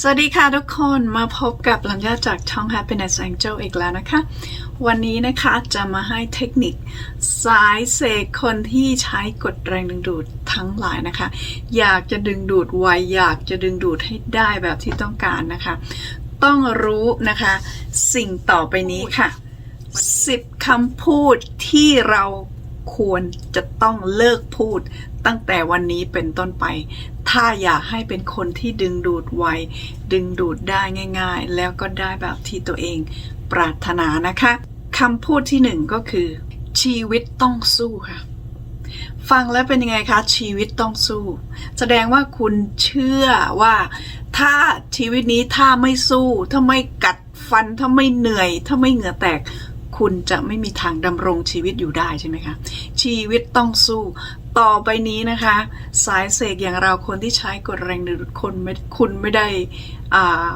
สวัสดีค่ะทุกคนมาพบกับลัญญาจากช่อง Happiness Angel อีกแล้วนะคะ วันนี้นะคะจะมาให้เทคนิคสายเสกคนที่ใช้กดแรงดึงดูดทั้งหลายนะคะ อยากจะดึงดูดไวอยากจะดึงดูดให้ได้แบบที่ต้องการนะคะ ต้องรู้นะคะ สิ่งต่อไปนี้ค่ะ 10คำพูดที่เรา ควรจะต้องเลิกพูดตั้งแต่วันนี้เป็นต้นไป ถ้าอยากให้เป็นคนที่ดึงดูดไว ดึงดูดได้ง่าย ๆ แล้วก็ได้แบบที่ตัวเองปรารถนานะคะคำพูดที่หนึ่งก็คือ ชีวิตต้องสู้ค่ะ ฟังแล้วเป็นยังไงคะ ชีวิตต้องสู้ แสดงว่าคุณเชื่อว่า ถ้าชีวิตนี้ถ้าไม่สู้ ถ้าไม่กัดฟัน ถ้าไม่เหนื่อย ถ้าไม่เหงื่อแตก คุณจะไม่มีทางดำรงชีวิตอยู่ได้ใช่ไหมคะ ชีวิตต้องสู้ต่อไปนี้นะคะ สายเสกอย่างเราคนที่ใช้กดแรงดึงดูดคนไม่คุณไม่ได้อ่า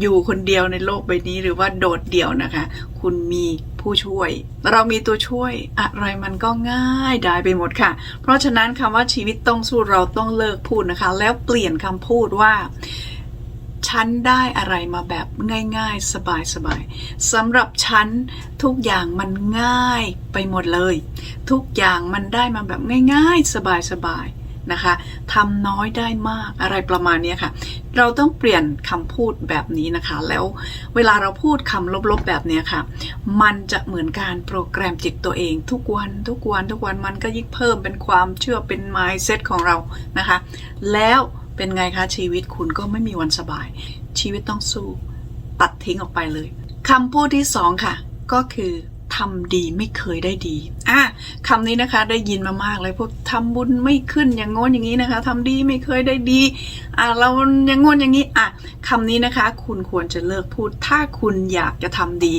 อยู่คนเดียวในโลกใบนี้หรือว่าโดดเดี่ยวนะคะ คุณมีผู้ช่วย เรามีตัวช่วยอะไรมันก็ง่ายได้ไปหมดค่ะ เพราะฉะนั้นคำว่าชีวิตต้องสู้เราต้องเลิกพูดนะคะ แล้วเปลี่ยนคำพูดว่า ฉันได้อะไรมาแบบง่ายๆ สบายๆสำหรับฉันทุกอย่างมันง่ายไปหมดเลย ทุกอย่างมันได้มาแบบง่ายๆ สบายๆนะคะทำน้อยได้มากอะไรประมาณนี้ค่ะ เราต้องเปลี่ยนคำพูดแบบนี้นะคะ แล้วเวลาเราพูดคำลบๆแบบนี้ค่ะ มันจะเหมือนการโปรแกรมจิตตัวเอง ทุกวันทุกวันทุกวันมันก็ยิ่งเพิ่มเป็นความเชื่อเป็น mindset ของเรานะคะ แล้ว เป็นไงคะชีวิตคุณก็ไม่มีวันสบาย ชีวิตต้องสู้ ตัดทิ้งออกไปเลยคำพูดที่สองค่ะ ก็คือ ทำดีไม่เคยได้ดีอะคำนี้นะคะได้ยินมามากเลยพวกทำบุญไม่ขึ้นอย่างงนอย่างนี้นะคะทำดีไม่เคยได้ดีอะเราอย่างงนอย่างนี้อะคำนี้นะคะ คุณควรจะเลิกพูด ถ้าคุณอยากจะทำดี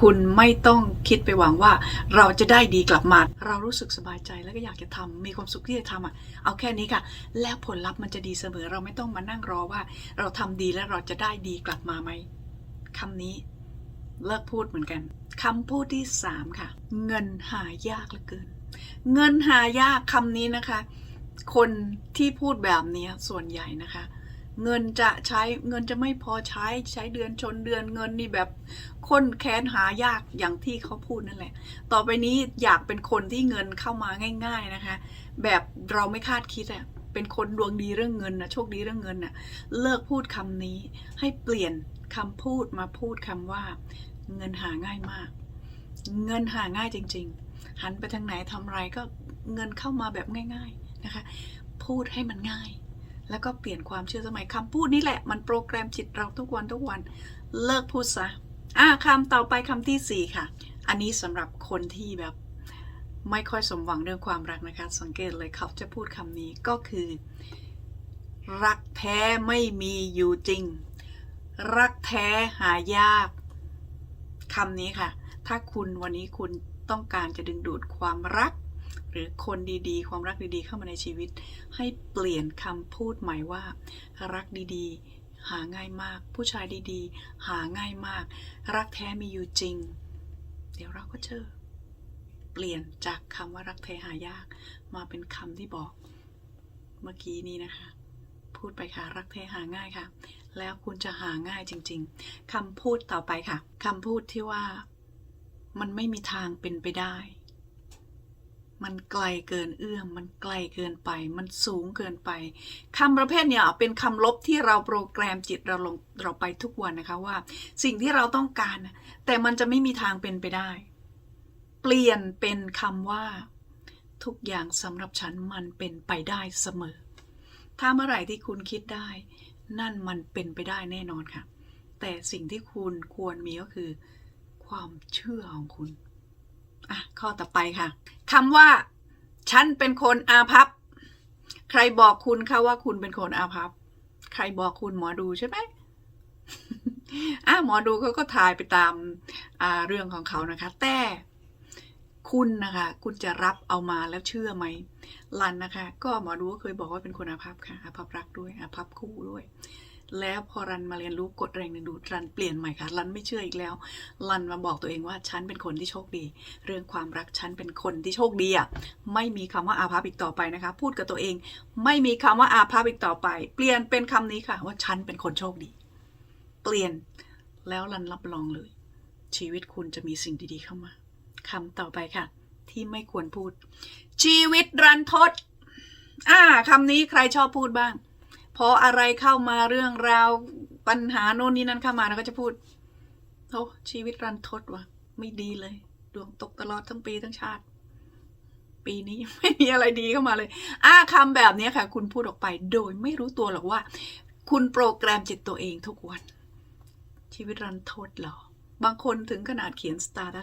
คุณไม่ต้องคิดไปหวังว่า เราจะได้ดีกลับมา เรารู้สึกสบายใจแล้วก็อยากจะทำมีความสุขที่จะทำอะเอาแค่นี้ค่ะ แล้วผลลัพธ์มันจะดีเสมอเราไม่ต้องมานั่งรอว่า เราทำดีแล้วเราจะได้ดีกลับมาไหมคำนี้ เลิกพูดเหมือนกันคำพูดที่สามค่ะ เงินหายากเหลือเกิน เงินหายากคำนี้นะคะ คนที่พูดแบบนี้ส่วนใหญ่นะคะ เงินจะใช้เงินจะไม่พอใช้ใช้เดือนชนเดือนเงินนี่แบบคนแค้นหายากอย่างที่เขาพูดนั่นแหละ ต่อไปนี้อยากเป็นคนที่เงินเข้ามาง่าย ๆนะคะ แบบเราไม่คาดคิดอะเป็นคนดวงดีเรื่องเงินนะโชคดีเรื่องเงินน่ะเลิกพูดคำนี้ให้เปลี่ยน คำพูดมาพูดคำว่า เงินหาง่ายมาก เงินหาง่ายจริง ๆ หันไปทางไหนทำไรก็เงินเข้ามาแบบง่าย ๆนะคะ พูดให้มันง่าย แล้วก็เปลี่ยนความเชื่อสมัยคำพูดนี่แหละ มันโปรแกรมจิตเราทุกวันทุกวันเลิกพูดซะอะคำต่อไปคำที่สี่ค่ะ อันนี้สำหรับคนที่แบบไม่ค่อยสมหวังเรื่องความรักนะคะ สังเกตเลยเขาจะพูดคำนี้ก็คือ รักแท้ไม่มีอยู่จริง รักแท้หายากคำนี้ค่ะ ถ้าคุณวันนี้คุณต้องการจะดึงดูดความรัก หรือคนดีๆ ความรักดีๆ เข้ามาในชีวิต ให้เปลี่ยนคำพูดใหม่ว่า รักดีๆ หาง่ายมาก ผู้ชายดีๆ หาง่ายมาก รักแท้มีอยู่จริง เดี๋ยวเราก็เจอ เปลี่ยนจากคำว่ารักแท้หายาก มาเป็นคำที่บอก เมื่อกี้นี้นะคะ พูดไปค่ะรักแท้หาง่ายค่ะ แล้วคุณจะหาง่ายจริง ๆคำพูดต่อไปค่ะคำพูดที่ว่า มันไม่มีทางเป็นไปได้ มันไกลเกินเอื้อม มันไกลเกินไป มันสูงเกินไปคำประเภทเนี่ยเป็นคำลบที่เราโปรแกรมจิตเราลงเราไปทุกวันนะคะว่า สิ่งที่เราต้องการ แต่มันจะไม่มีทางเป็นไปได้ เปลี่ยนเป็นคำว่า ทุกอย่างสำหรับฉันมันเป็นไปได้เสมอถ้าเมื่อไหร่ที่คุณคิดได้ นั่นมันเป็นไปได้แน่นอนค่ะ แต่สิ่งที่คุณควรมีก็คือ ความเชื่อของคุณอะข้อต่อไปค่ะคำว่า ฉันเป็นคนอาภัพ ใครบอกคุณคะว่าคุณเป็นคนอาภัพ ใครบอกคุณหมอดูใช่ไหมอะหมอดูเขาก็ทายไปตามาเรื่องของเขานะคะ แต่คุณนะคะ คุณจะรับเอามาแล้วเชื่อไหม ลันนะคะ ก็หมอดูก็เคยบอกว่าเป็นคนอาภัพค่ะอาภัพรักด้วยอาภัพคู่ด้วย แล้วพอรันมาเรียนรู้กฎแรงดึงดูดรันเปลี่ยนใหม่ค่ะรันไม่เชื่ออีกแล้วรันมาบอกตัวเองว่าฉันเป็นคนที่โชคดี เรื่องความรักฉันเป็นคนที่โชคดีอะไม่มีคำว่าอาภัพอีกต่อไปนะคะ พูดกับตัวเอง ไม่มีคำว่าอาภัพอีกต่อไป เปลี่ยนเป็นคำนี้ค่ะ ว่าฉันเป็นคนโชคดี เปลี่ยนแล้วรันรับรองเลย ชีวิตคุณจะมีสิ่งดีๆเข้ามาคำต่อไปค่ะ ที่ไม่ควรพูด ชีวิตรันทด อ่าคำนี้ใครชอบพูดบ้าง พออะไรเข้ามาเรื่องราวปัญหาโน่นนี่นั่นเข้ามาเราก็จะพูดโอ้ชีวิตรันทดว่ะไม่ดีเลย ดวงตกตลอดทั้งปีทั้งชาติ ปีนี้ไม่มีอะไรดีเข้ามาเลย อ่าคำแบบนี้ค่ะ คุณพูดออกไป โดยไม่รู้ตัวหรอกว่า คุณโปรแกรมจิตตัวเองทุกวัน ชีวิตรันทดหรอ บางคนถึงขนาดเขียนสตาร์ดั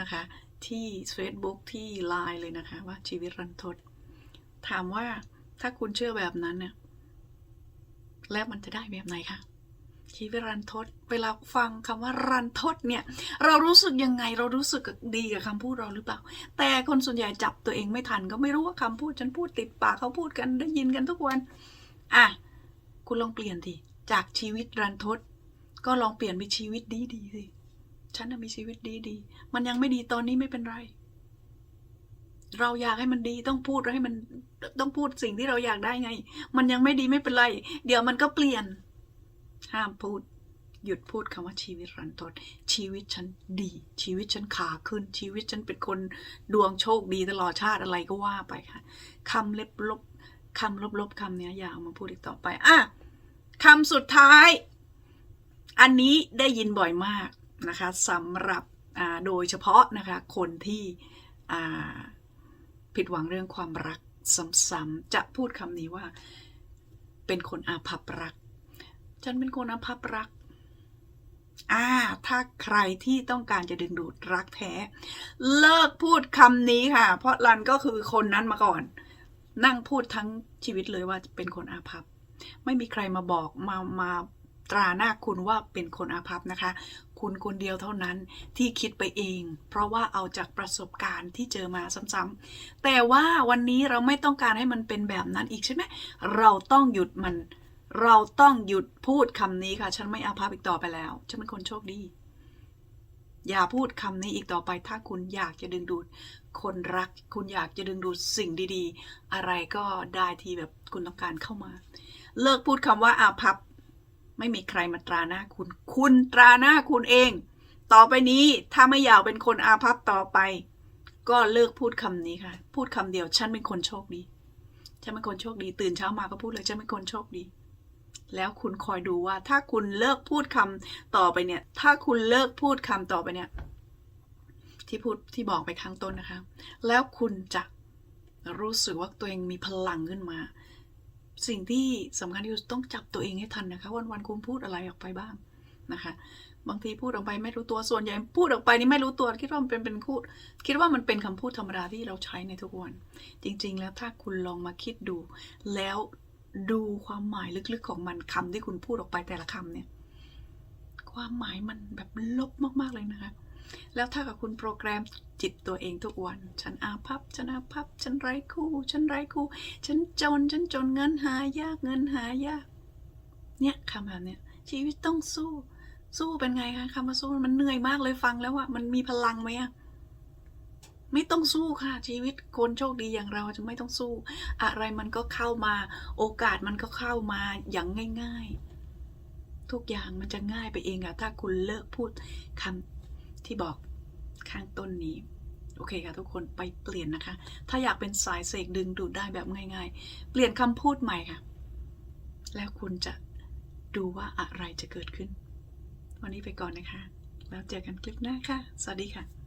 นะคะ ที่ Facebook ที่ Line เลยนะคะ ว่าชีวิตรันทด ถามว่าถ้าคุณเชื่อแบบนั้นเนี่ยแล้วมันจะได้แบบไหนคะชีวิตรันทด เวลาฟังคำว่ารันทดเนี่ย เรารู้สึกยังไงเรารู้สึกดีกับคำพูดเราหรือเปล่า แต่คนส่วนใหญ่จับตัวเองไม่ทันก็ไม่รู้ว่าคำพูดฉันพูดติดปากเขาพูดกันได้ยินกันทุกวัน อะ คุณลองเปลี่ยนทีจากชีวิตรันทด ก็ลองเปลี่ยนเป็นชีวิตดีดีๆสิ ฉันน่ะมีชีวิตดีดี มันยังไม่ดีตอนนี้ไม่เป็นไร เราอยากให้มันดีต้องพูดให้มันต้องพูดสิ่งที่เราอยากได้ไง มันยังไม่ดีไม่เป็นไร เดี๋ยวมันก็เปลี่ยน ห้ามพูด หยุดพูดคำว่าชีวิตรันทดชีวิตฉันดี ชีวิตฉันขาขึ้น ชีวิตฉันเป็นคนดวงโชคดีตลอดชาติอะไรก็ว่าไปค่ะคำเล็บลบคำลบลบๆคำเนี้ยอย่าเอามาพูดอีกต่อไป อะคำสุดท้าย อันนี้ได้ยินบ่อยมาก นะคะสำหรับโดยเฉพาะนะคะคนที่ผิดหวังเรื่องความรักซ้ำๆจะพูดคำนี้ว่าเป็นคนอาภัพรัก ฉันเป็นคนอาภัพรักอ่าถ้าใครที่ต้องการจะดึงดูดรักแท้ เลิกพูดคำนี้ค่ะ เพราะรันก็คือคนนั้นมาก่อน นั่งพูดทั้งชีวิตเลยว่าเป็นคนอาภัพ ไม่มีใครมาบอกมามา ตราหน้าคุณว่าเป็นคนอาภัพนะคะ คุณคนเดียวเท่านั้นที่คิดไปเอง เพราะว่าเอาจากประสบการณ์ที่เจอมาซ้ำๆแต่ว่าวันนี้เราไม่ต้องการให้มันเป็นแบบนั้นอีกใช่ไหมเราต้องหยุดมัน เราต้องหยุดพูดคำนี้ค่ะ ฉันไม่อาภัพอีกต่อไปแล้วฉันเป็นคนโชคดีอย่าพูดคำนี้อีกต่อไปถ้าคุณอยากจะดึงดูด คนรัก คุณอยากจะดึงดูดสิ่งดีๆ อะไรก็ได้ที่แบบคุณต้องการเข้ามา เลิกพูดคำว่าอาภัพ ไม่มีใครมาตราหน้าคุณ คุณตราหน้าคุณเอง ต่อไปนี้ถ้าไม่อยากเป็นคนอาภัพต่อไป ก็เลิกพูดคำนี้ค่ะ พูดคำเดียว ฉันเป็นคนโชคดี ฉันเป็นคนโชคดี ตื่นเช้ามาก็พูดเลยฉันเป็นคนโชคดี แล้วคุณคอยดูว่า ถ้าคุณเลิกพูดคำต่อไปเนี่ย ถ้าคุณเลิกพูดคำต่อไปเนี่ย ที่พูดที่บอกไปข้างต้นนะคะ แล้วคุณจะรู้สึกว่าตัวเองมีพลังขึ้นมา สิ่งที่สำคัญที่สุดต้องจับตัวเองให้ทันนะคะ วันวันๆคุณพูดอะไรออกไปบ้างนะคะ บางทีพูดออกไปไม่รู้ตัวส่วนใหญ่พูดออกไปนี่ไม่รู้ตัวคิดว่ามันเป็นเป็นพูดคิดว่ามันเป็นคำพูดธรรมดาที่เราใช้ในทุกวัน จริง ๆ แล้วถ้าคุณลองมาคิดดู แล้วดูความหมายลึกๆของมันคำที่คุณพูดออกไปแต่ละคำเนี่ย ความหมายมันแบบลบมากๆเลยนะคะ แล้วถ้ากับคุณโปรแกรมจิตตัวเองทุกวัน ฉันอาภัพ ฉันอาภัพ ฉันไร้คู่ ฉันไร้คู่ ฉันจน ฉันจนเงินหายาก เงินหายาก เนี่ยคำแบบเนี้ยชีวิตต้องสู้ สู้เป็นไงคะคำว่าสู้มันเหนื่อยมากเลยฟังแล้วอะมันมีพลังไหมอะไม่ต้องสู้ค่ะ ชีวิตคนโชคดีอย่างเราจะไม่ต้องสู้ อะไรมันก็เข้ามา โอกาสมันก็เข้ามาอย่างง่าย ๆ ทุกอย่างมันจะง่ายไปเองอะถ้าคุณเลิกพูดคำ ที่บอกข้างต้นนี้ โอเคค่ะทุกคนไปเปลี่ยนนะคะ ถ้าอยากเป็นสายเสกดึงดูดได้แบบง่าย ๆ เปลี่ยนคำพูดใหม่ค่ะ แล้วคุณจะดูว่าอะไรจะเกิดขึ้น วันนี้ไปก่อนนะคะ แล้วเจอกันคลิปหน้าค่ะ สวัสดีค่ะ